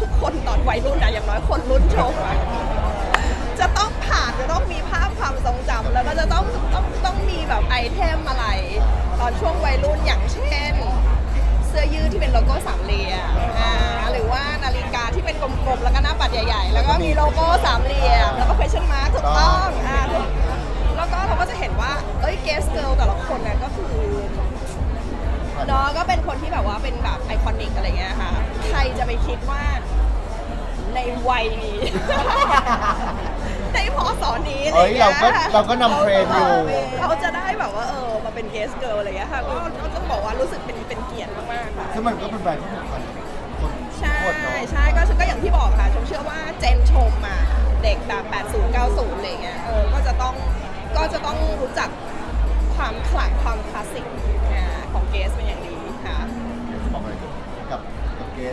ทุกคนตอนวัยรุ่นนะอย่างน้อยคนรุ่นชมอะจะต้องผ่านจะต้องมีภาพความทรงจำแล้วก็จะต้องต้องต้องมีแบบไอเทมอะไร ตอนช่วงวัยรุ่นอย่างเช่น เสื้อยืดที่เป็นโลโก้สามเหลี่ยมอ่าหรือว่านาฬิกาที่เป็นกลมๆ แล้วก็หน้าปัดใหญ่ๆ แล้วก็มีโลโก้สามเหลี่ยม แล้วก็ question mark ถูกต้องอ่าแล้วก็เราก็จะเห็นว่าเอ้ย guest girl แต่ละคนเนี่ยก็คือเนาะก็เป็นคนที่แบบว่าเป็นแบบไอคอนิกอะไรเงี้ยค่ะใครจะ ไปคิดว่าในวัยนี้ ในพศนี้อะไรเอ้ยเงี้ยเราก็เราก็นำเทรนด์อยู่เขาจะได้แบบว่าเออมาเป็น guest girl อะไรเงี้ยค่ะก็ก็ต้องบอกว่ารู้สึกเป็นเป็นเกียรติมากๆค่ะ ซึ่งมันก็เป็นแบรนด์ที่สำคัญกับคนใช่ทุกคนเนาะใช่ก็ก็อย่างที่บอกค่ะชมเชื่อว่าเจนชมอะเด็กแบบ 80 90 อะไรเงี้ยเออก็จะต้องก็จะต้องรู้จักความขลังความคลาสสิกอ่าของเกสเป็นอย่างดีค่ะ บอกเลยกับกับเก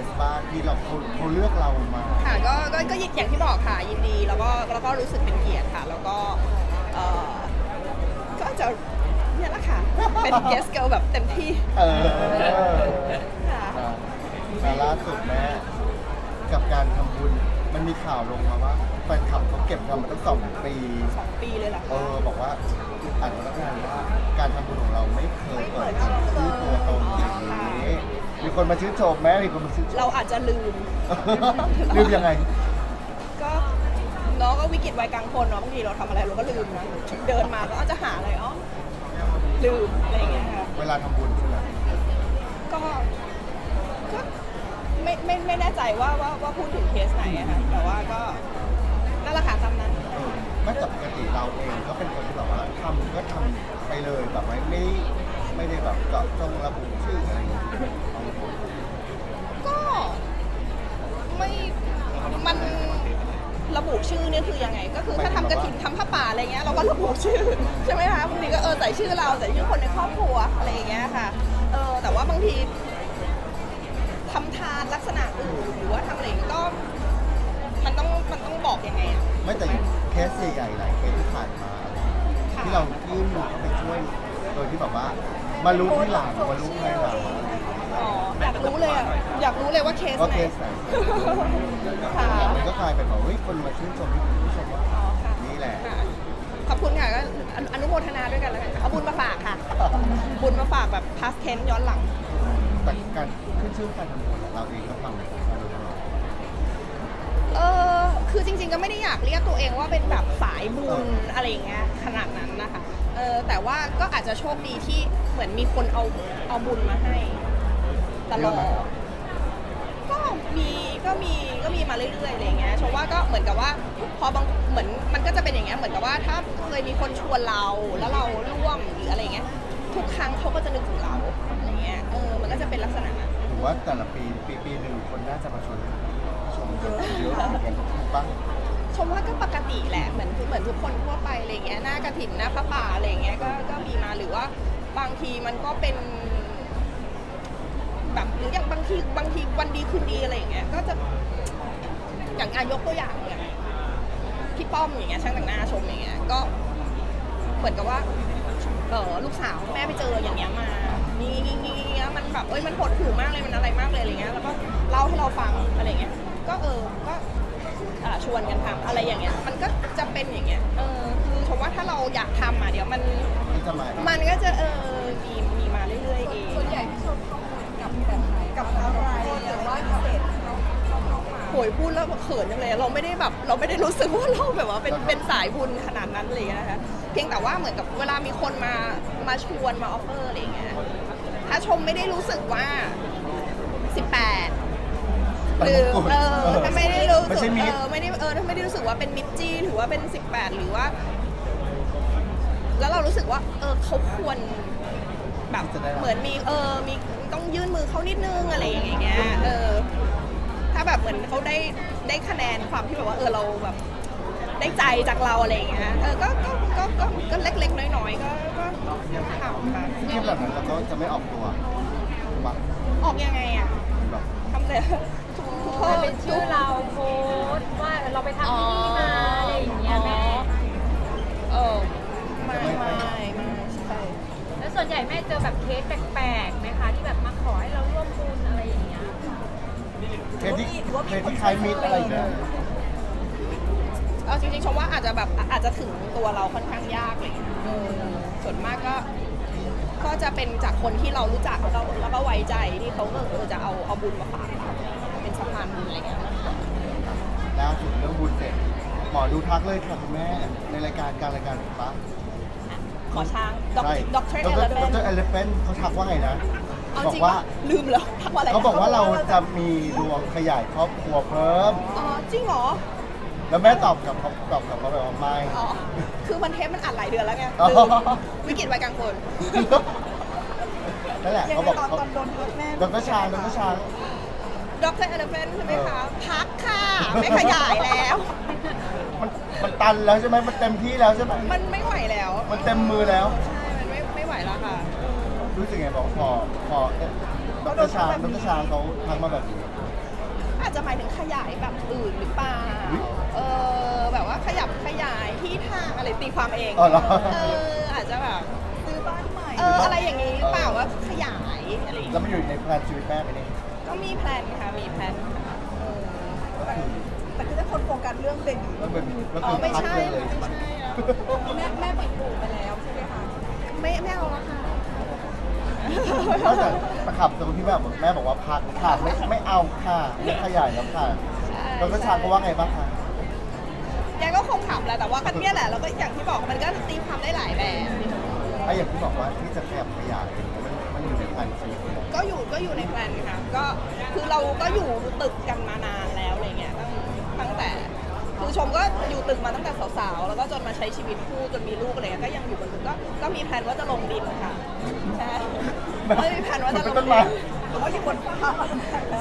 สบ้างที่เราเขาเขาเลือกเรามาค่ะก็ก็ก็อย่างที่บอกค่ะยินดีแล้วก็แล้วก็รู้สึกเป็นเกียรติค่ะ แล้วก็เออก็จะเนี่ยแหละค่ะ เป็นเกสเกิลแบบเต็มที่เออค่ะมาล่าสุดแม่กับการทำบุญมันมีข่าวลงมาว่าแฟนคลับเขาเก็บเงินมาตั้งสองปี สองปีเลยเหรอเอคะอ บอกว่าอ่านแล้วกันว่าการทำบุญของเราไม่เคยเปิดชื่อตัวตนอย่างนี้มี คนมาชื่นชมแม่มีคนมาชื่นชมเราอาจจะลืม ลืมยังไง ก็เนาะก็วิกฤตวัยกลางคนเนาะบางทีเราทำอะไรเราก็ลืมนะเดินมาก็อาจจะหาอะไรอ๋อลืมอะไรอย่างเงี้ยค่ะเวลาทำบุญใช่ไหมก็ก็ไม่ไม่ไม่แน่ใจว่าว่าว่าพูดถึงเคสไหนอะค่ะแต่ว่าก็นั่นแหละค่ะตามนั้นเออไม่แต่ปกติเราเองก็เป็นคนที่แบบว่าทำก็ทำไปเลยแบบไม่ไม่ไม่ได้แบบเจาะจงระบุชื่ออะไรอย่างเงี้ย ก็ไม่มันระบุชื่อเนี่ยคือยังไง ก็คือถ้าทำกระถิ่นทำผ้าป่าอะไรเงี้ยเราก็ระบุชื่อใช่ไหมคะบางทีก็เออใส่ชื่อเราใส่ชื่อคนในครอบครัวอะไรอย่างเงี้ยค่ะเออแต่ว่าบางทีทำทานลักษณะอื่นหรือว่าทำอะไรก็ มันต้องมันต้องบอกยังไงอะไม่แต่เคสใหญ่ๆหลายเคสที่ผ่านมา ค่ะ ที่เรายื่นมือเข้าไปช่วย โดยที่แบบว่ามารู้ที่หลังมารู้ในหลัง อ๋ออยากรู้เลยอะอยากรู้เลยว่าเคสว่าไหน เคสไหน ค่ะ มันก็กลายเป็นแบบเฮ้ยคนมาชื่นชมที่ชมว่า อ๋อค่ะนี่แหละ ค่ะขอบคุณค่ะก็อนุอนุโมทนาด้วยกันแล้วกันเอาบุญมาฝากค่ะ บุญมาฝากแบบพาสเทนย้อนหลัง แต่การขึ้นชื่อการทำบุญเราเองก็ทำมาโดยตลอด เออคือจริงๆก็ไม่ได้อยากเรียกตัวเองว่าเป็นแบบสายบุญอะไรอย่างเงี้ยขนาดนั้นนะคะ เออแต่ว่าก็อาจจะโชคดีที่เหมือนมีคนเอาเอาบุญมาให้ ตลอดก็มีก็มีก็มีมาเรื่อยๆอะไรอย่างเงี้ยชมว่าก็เหมือนกับว่าพอบางเหมือนมันก็จะเป็นอย่างเงี้ยเหมือนกับว่าถ้าเคยมีคนชวนเราแล้วเราร่วมหรืออะไรอย่างเงี้ยทุกครั้งเขาก็จะนึกถึงเราอะไรเงี้ยเออมันก็จะเป็นลักษณะนั้นถือว่าแต่ละปีปีปีหนึ่งคนน่าจะมาชมชมเยอะเยอะเหมือนกันถูกปะชมว่าก็ปกติแหละเหมือนเหมือนทุกคนทั่วไปอะไรเงี้ยหน้ากระถิ่นหน้าพระป่าอะไรเงี้ยก็ก็มีมาหรือว่าบางทีมันก็เป็น แบบหรืออย่างบางทีบางทีวันดีคืนดีอะไรอย่างเงี้ยก็จะอย่างอายกตัวอย่างอย่างพี่ป้อมอย่างเงี้ยช่างแต่งหน้าชมอย่างเงี้ยก็เหมือนกับว่าเออลูกสาวแม่ไปเจออย่างเงี้ยมานี่นี่นี่เงี้ยมันแบบเอ้ยมันหดหู่มากเลยมันอะไรมากเลยอะไรเงี้ยแล้วก็เล่าให้เราฟังอะไรเงี้ยก็เออก็อ่าชวนกันทำอะไรอย่างเงี้ยมันก็จะเป็นอย่างเงี้ยเออคือชมว่าถ้าเราอยากทำอะเดี๋ยวมันที่จะมามันก็จะเออมี กับอะไรหรือว่าพิเศษเขาเขาเข้ามาโหยพูดแล้วเขินจังเลย เราไม่ได้แบบเราไม่ได้รู้สึกว่าเราแบบว่าเป็นเป็นสายบุญขนาดนั้นเลยนะคะเพียงแต่ว่าเหมือนกับเวลามีคนมามาชวนมาออฟเฟอร์อะไรอย่างเงี้ยถ้าชมไม่ได้รู้สึกว่า 18 หรือเออถ้าไม่ได้รู้ไม่สึใช่กมิเอตรอไม่ได้เออถ้าไม่ได้รู้สึกว่าเป็นมิตรจี้ถือว่าเป็น 18 หรือว่า แล้วเรารู้สึกว่า เออเขาควร แบบเหมือนมีเออมีต้องยื่นมือเขานิดนึงอะไรอย่างเงี้ยเออถ้าแบบเหมือนเขาได้ได้คะแนนความที่แบบว่าเออเราแบบได้ใจจากเราอะไรอย่างเงี้ยเออก็ก็ก็ก็ก็เล็กๆน้อยๆก็ก็ทำค่ะที่แบบนั้นเราก็จะไม่ออกตัวถูกปะออกยังไงอะแบบทำเลยทุกทุกข้อมันเป็นชื่อเราโพสต์ว่าเราไปทำที่นี่มาอะไรอย่างเงี้ย คสที่คล้ายมิดอะไรอย่างเงี้ย เอาจริงๆชมว่าอาจจะแบบอาจจะถึงตัวเราค่อนข้างยากเลยเออส่วนมากก็ ก็จะเป็นจากคนที่เรารู้จักแล้วแล้วก็ไว้ใจที่เขาเออจะเอาเอาบุญมาฝากเราเป็นสะพานบุญอะไรเงี้ย ล่าสุดเรื่องบุญเสร็จหมอดูทักเลยค่ะคุณแม่ในรายการการรายการถูกปะหมอช้างด็อกใช่ด็อกเตอร์ดเอลเฟนรเอลเฟนเขาทักว่าไงนะ เอาบอจริกงว่าว่าลืมเหรอทักว่าอะไรนะเขาบอกว่าเราจะมีดวงขยายครอบครัวเพิ่ม อ๋อจริงเหรอ แล้วแม่ตอบกับเขาตอบกับเขาแบบว่าไม่ อ๋อ คือมันเทปมันอัดหลายเดือนแล้วไงอ๋อ ลืมวิกฤตวัยกลางคนนั่นแหละยังเขาไงบอกตอนเขาตอนโดนทักแม่ดรชางดรชางด็อกเตอร์เอลเฟนใช่ไหมคะ พักค่ะ ไม่ขยายแล้ว มันมันตันแล้วใช่ไหมมันเต็มที่แล้วใช่ไหมมันไม่ไหวแล้ว มันเต็มมือแล้ว ใช่ มันไม่ไม่ไหวแล้วค่ะ รู้สึกไงบอกพอพอเอ๊ะดรชางดรชางเขาทักมาแบบนี้ อาจจะหมายถึงขยายแบบอื่นหรือเปล่า เออแบบว่าขยับขยายที่ทางอะไรตีความเอง อ๋อเหรอ เอออาจจะแบบซื้อบ้านใหม่เอออะไรอย่างนี้หรือเปล่าว่าขยายอะไรอย่างแล้วงี้มันอยู่ในแพลนชีวิตแม่ไหมเนี่ยก็มีแพลนค่ะมีแพลนค่ะเออแต่คือถ้าคนโฟกัสเรื่องเบบีแล้วเป็นแล้วอ๋คืออไม่พักใช่เลยเลยไม่ใช่อะแม่แม่ปิดหูไปแล้วใช่ไหมคะไม่ไม่เอาละค่ะ นอกจากตะขับตรงที่แบบแม่บอกว่าพักค่ะไม่ไม่เอาค่ะไม่ขยายแล้วค่ะใช่ดรชางเขาว่าไงบ้างคะแกก็คงขำแหละแต่ว่าก็เนี่ยแหละแล้วก็อย่างที่บอกมันก็ตีความได้หลายแบบไอ้อย่างที่บอกว่าที่จะขยับขยายมันมันอยู่ในแผนชีวิตของเราก็อยู่ก็อยู่ในแพลนค่ะก็คือเราก็อยู่ตึกกันมานานแล้วอะไรเงี้ยตั้งตั้งแต่ คือ ชมก็อยู่ตึกมาตั้งแต่สาวๆ แล้วก็จนมาใช้ชีวิตคู่จนมีลูกอะไรเงี้ยก็ยังอยู่บนตึกก็ก็มีแผนว่าจะลงดินค่ะใช่ก็มีแผนว่าจะลงต้นดิไม้นหรือว่าอยู่บนฟ้า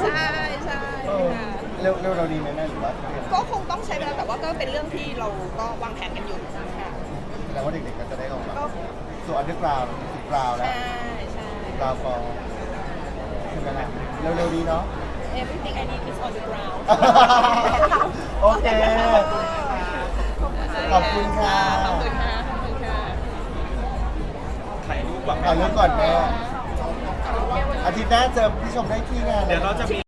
ใช่ใช่เออค่ะเร็วเร็วเราดีไหมแม่หรือว่าก็คงต้องใช้เวลาแต่ว่าก็เป็นเรื่องที่เราก็วางแผนกันอยู่ค่ะแสดงว่าเด็กๆก็จะได้ออกมาส่วนอันเดอร์กราวด์สิบกราวด์แล้วใช่ใช่กราวด์ฟอร์ใช่ไหมล่ะเร็วๆดีเนาะ everything I need is on the ground โอเค ขอบคุณค่ะ ขอบคุณค่ะขอบคุณค่ะถ่ายรูปก่อนถ่ายรูปก่อนแม่อาทิตย์หน้าเจอพี่ชมได้ที่งาน เดี๋ยวเราจะมี